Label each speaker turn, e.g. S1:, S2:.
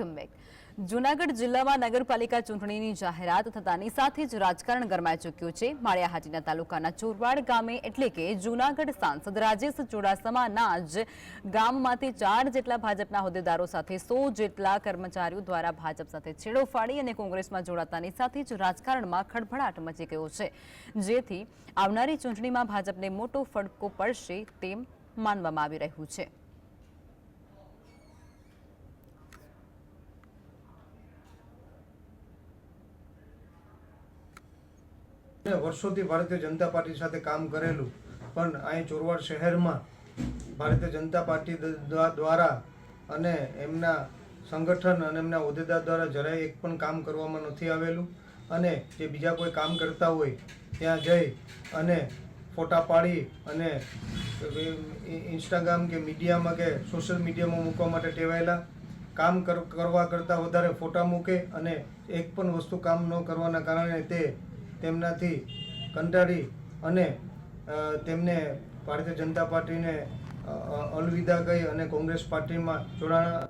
S1: Welcome Junagadh જિલ્લામાં નગરપાલિકા ચૂંટણીની જાહેરાત થતાની સાથે જ રાજકારણ ગરમાઈ ચૂક્યું છે. માળિયાહાટીના તાલુકાના ચોરવાડ ગામે એટલે કે જૂનાગઢ સાંસદ રાજેશ ચુડાસમાના જ ગામમાંથી ચાર જેટલા ભાજપના હોદ્દેદારો સાથે સો જેટલા કર્મચારીઓ દ્વારા ભાજપ સાથે છેડો ફાડી અને કોંગ્રેસમાં જોડાતાની સાથે જ રાજકારણમાં ખળભળાટ મચી ગયો છે. જેથી આવનારી ચૂંટણીમાં ભાજપને મોટો ફટકો પડશે તેમ માનવામાં આવી રહ્યું છે.
S2: વર્ષોથી ભારતીય જનતા પાર્ટી સાથે કામ કરેલું, પણ અહીં ચોરવાડ શહેરમાં ભારતીય જનતા પાર્ટી દ્વારા અને એમના સંગઠન અને એમના હોદ્દેદાર દ્વારા જરાય એક પણ કામ કરવામાં નથી આવેલું. અને જે બીજા કોઈ કામ કરતા હોય, ત્યાં જઈ અને ફોટા પાડી અને ઇન્સ્ટાગ્રામ કે મીડિયામાં કે સોશિયલ મીડિયામાં મૂકવા માટે ટેવાયેલા. કામ કર- કરવા કરતાં વધારે ફોટા મૂકે અને એક પણ વસ્તુ કામ ન કરવાના કારણે તે તેમનાથી કંટાળી અને તેમને ભારતીય જનતા પાર્ટીને અલવિદા કહી અને કોંગ્રેસ પાર્ટીમાં જોડાણા